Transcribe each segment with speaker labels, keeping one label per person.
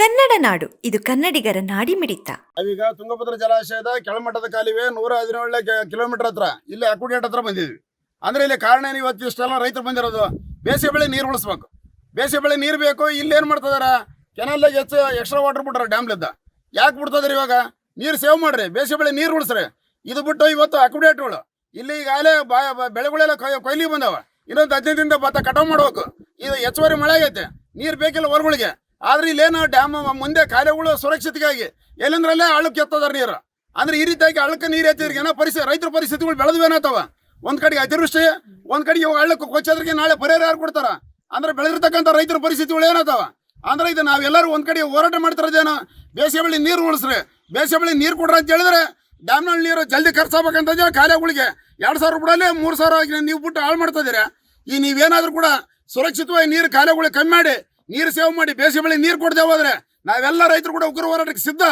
Speaker 1: ಕನ್ನಡ ನಾಡು, ಇದು ಕನ್ನಡಿಗರ ನಾಡಿಮಿಡಿತ.
Speaker 2: ಈಗ ತುಂಗಭದ್ರ ಜಲಾಶಯದ ಕೆಳಮಟ್ಟದ ಕಾಲಿವೆ, ನೂರ ಹದಿನೇಳನೇ ಕಿಲೋಮೀಟರ್ ಹತ್ರ. ಇಲ್ಲಿ ಅಕ್ವಿಡೇಟ್ ಹತ್ರ ಬಂದಿದ್ವಿ ಅಂದ್ರೆ ಇಲ್ಲಿ ಕಾರಣ ಏನು ಇವತ್ತು ಇಷ್ಟೆಲ್ಲ ರೈತರು ಬಂದಿರೋದು? ಬೇಸಿಗೆ ಬೆಳೆ ನೀರು ಉಳಿಸ್ಬೇಕು. ಬೇಸಿಗೆ ಬೆಳೆ ನೀರು ಬೇಕು, ಇಲ್ಲಿ ಏನು ಮಾಡ್ತಿದಾರ ಕೆನಲ್ಲಾಗ ಹೆಚ್ಚು ಎಕ್ಸ್ಟ್ರಾ ವಾಟರ್ ಬಿಟ್ಟಾರ ಡ್ಯಾಮ್ಲಿದ್ದ ಯಾಕೆ ಬಿಡ್ತದ್ರಿ ಇವಾಗ? ನೀರು ಸೇವ್ ಮಾಡ್ರಿ, ಬೇಸಿಗೆ ಬೆಳೆ ನೀರು ಉಳಿಸ್ರಿ. ಇದು ಬಿಟ್ಟು ಇವತ್ತು ಅಕ್ವಿಡೇಟ್ಗಳು ಇಲ್ಲಿ ಈಗಾಗಲೇ ಬೆಳೆಗಳೆಲ್ಲ ಕೊಯ್ ಕೊಯ್ಲಿಗೆ ಬಂದಾವ. ಇನ್ನೊಂದು ಹದಿನೈದು ದಿನದ ಭತ್ತ ಕಟಾವು ಮಾಡ್ಬೇಕು. ಇದು ಹೆಚ್ಚುವರಿ ಮಳೆ ಆಗೈತೆ. ನೀರು ಬೇಕಿಲ್ಲ ಹೊರಗಳಿಗೆ. ಆದ್ರೆ ಇಲ್ಲೇನು ಡ್ಯಾಮ್ ಮುಂದೆ ಕಾಯಿಲೆಗಳು ಸುರಕ್ಷತೆಗಾಗಿ ಎಲ್ಲಂದ್ರಲ್ಲೇ ಅಳಕ್ಕೆ ಎತ್ತದಾರ ನೀರು. ಅಂದ್ರೆ ಈ ರೀತಿಯಾಗಿ ಹಳ್ಳಕ್ಕೆ ನೀರು ಎತ್ತಿದ್ರಿಗೆ ಏನೋ ಪರಿಸ್ಥಿತಿ ರೈತರ ಪರಿಸ್ಥಿತಿಗಳು ಬೆಳೆದ್ವೇನತ್ತವ ಒಂದ್ ಕಡೆಗೆ ಅತಿವೃಷ್ಟಿ, ಒಂದ್ ಕಡೆಗೆ ಅಳ್ಳಕ್ಕೆ ಕೊಚ್ಚೋದ್ರಿಗೆ ನಾಳೆ ಪರಿಹಾರ ಯಾರು ಕೊಡ್ತಾರ? ಅಂದ್ರೆ ಬೆಳೆದಿರ್ತಕ್ಕಂಥ ರೈತರ ಪರಿಸ್ಥಿತಿಗಳು ಏನತ್ತವ ಅಂದ್ರೆ ಇದು ನಾವೆಲ್ಲರೂ ಒಂದ್ ಕಡೆ ಹೋರಾಟ ಮಾಡ್ತಿರೋದೇನು ಬೇಸಿಗೆ ಬೆಳೆ ನೀರು ಉಳಿಸ್ರಿ. ಬೇಸಿಗೆ ಬೆಳೆ ನೀರು ಕೊಡ್ರಿ ಅಂತ ಹೇಳಿದ್ರೆ ಡ್ಯಾಮ್ನಲ್ಲಿ ನೀರು ಜಲ್ದಿ ಖರ್ಚಾಗಬೇಕಂತ ಹೇಳಿ ಕಾಲುವೆಗಳಿಗೆ? ಎರಡು ಸಾವಿರ ರೂಪಾಯಿ ಮೂರು ಸಾವಿರ ನೀವು ಬಿಟ್ಟು ಹಾಳು ಮಾಡ್ತಾ ಇದೀರ ಈ ನೀವೇನಾದರೂ ಕೂಡ ಸುರಕ್ಷಿತವಾಗಿ ನೀರು ಕಾರ್ಯಗಳಿಗೆ ಕಮ್ಮಿ ಮಾಡಿ ನೀರು ಸೇವ್ ಮಾಡಿ ಬೇಸಿಗೆ ಬೆಳೆ ನೀರು ಕೊಡದೆ ಹೋದ್ರೆ ನಾವೆಲ್ಲ ರೈತರು ಕೂಡ ಉಗ್ರ ಹೋರಾಟಕ್ಕೆ ಸಿದ್ಧ.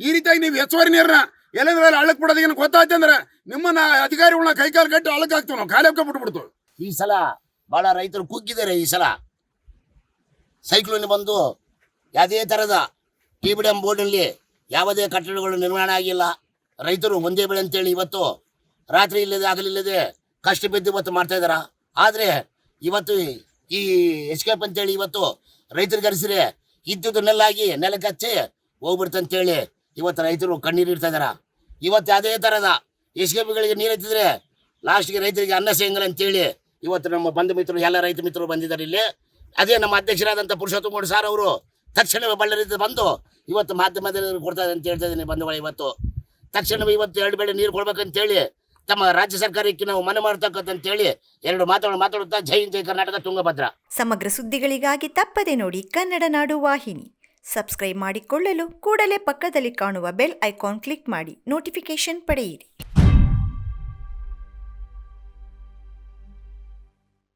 Speaker 2: ಈ ರೀತಿಯಾಗಿ ನೀವು ಹೆಚ್ಚುವರಿ ನೀರನ್ನ ಎಲ್ಲೆಂದ್ರೆ ಅಳಕ್ ಬಿಡೋದು ಏನು ಗೊತ್ತಾಯ್ತು ಅಂದ್ರೆ ನಿಮ್ಮನ್ನ ಅಧಿಕಾರಿಗಳನ್ನ ಕೈಕಾಲು ಕಟ್ಟಿ ಹಳ್ಳಕ್ಕೆ ಹಾಕ್ತೇವೆ ನಾವು ಕಾಲಕ್ಕೆ ಬಿಟ್ಬಿಡ್ತು
Speaker 3: ಈ ಸಲ ಬಹಳ ರೈತರು ಕುಗ್ಗಿದ್ದಾರೆ ಈ ಸಲ. ಸೈಕ್ಲೋನ್ ಬಂದು ಯಾವುದೇ ಥರದ ಟಿ ಬಿ ಡ್ಯಾಮ್ ಬೋರ್ಡ್ನಲ್ಲಿ ಯಾವುದೇ ಕಟ್ಟಡಗಳು ನಿರ್ಮಾಣ ಆಗಿಲ್ಲ. ರೈತರು ಒಂದೇ ಬೆಳೆ ಅಂತೇಳಿ ಇವತ್ತು ರಾತ್ರಿ ಇಲ್ಲದೆ ಆಗಲಿಲ್ಲದೆ ಕಷ್ಟ ಬಿದ್ದು ಇವತ್ತು ಮಾಡ್ತಾ ಇದಾರ ಆದರೆ ಇವತ್ತು ಈ ಎಸ್ಕೇಪ್ ಅಂತೇಳಿ ಇವತ್ತು ರೈತರಿಗೆ ಕರೆಸಿರಿ ಇದ್ದುದು ನೆಲ್ಲಾಗಿ ನೆಲಕ್ಕೆ ಹಚ್ಚಿ ಹೋಗ್ಬಿಡ್ತಂತೇಳಿ ಇವತ್ತು ರೈತರು ಕಣ್ಣೀರು ಇಡ್ತಾ ಇವತ್ತು ಅದೇ ಥರದ ಎಸ್ಕೆಪಿಗಳಿಗೆ ನೀರು ಎತ್ತಿದ್ರೆ ಲಾಸ್ಟ್ಗೆ ರೈತರಿಗೆ ಅನ್ನ ಸಿಗಂಗಿಲ್ಲ ಅಂತೇಳಿ ಇವತ್ತು ನಮ್ಮ ಬಂಧು ಮಿತ್ರರು, ಎಲ್ಲ ರೈತ ಮಿತ್ರರು ಬಂದಿದ್ದಾರೆ ಇಲ್ಲಿ. ಅದೇ ನಮ್ಮ ಅಧ್ಯಕ್ಷರಾದಂಥ ಪುರುಷೋತ್ತಮ ಸಾರ್ ಅವರು ತಕ್ಷಣವೇ ಬಳ್ಳಾರಿಯಿಂದ ಬಂದು ಇವತ್ತು ಮಾಧ್ಯಮದಲ್ಲಿ ಕೊಡ್ತಾ ಅಂತ ಹೇಳ್ತಾ ಇದ್ದೀನಿ ಬಂಧುಗಳು ಇವತ್ತು. ತಕ್ಷಣವೇ ಇವತ್ತು ಎರಡು ಬೆಳೆ ನೀರು ಕೊಡ್ಬೇಕಂತೇಳಿ ತಮ್ಮ ರಾಜ್ಯ ಸರ್ಕಾರಕ್ಕೆ ನಾವು ಮನೆ ಮಾಡ್ತಕ್ಕಂತೇಳಿ ಎರಡು ಮಾತುಗಳು ಮಾತಾಡುತ್ತಾ ಜೈ ಜೈ ಕರ್ನಾಟಕ, ತುಂಗಭದ್ರ.
Speaker 1: ಸಮಗ್ರ ಸುದ್ದಿಗಳಿಗಾಗಿ ತಪ್ಪದೆ ನೋಡಿ ಕನ್ನಡ ನಾಡು ವಾಹಿನಿ. ಸಬ್ಸ್ಕ್ರೈಬ್ ಮಾಡಿಕೊಳ್ಳಲು ಕೂಡಲೇ ಪಕ್ಕದಲ್ಲಿ ಕಾಣುವ ಬೆಲ್ ಐಕಾನ್ ಕ್ಲಿಕ್ ಮಾಡಿ ನೋಟಿಫಿಕೇಶನ್ ಪಡೆಯಿರಿ.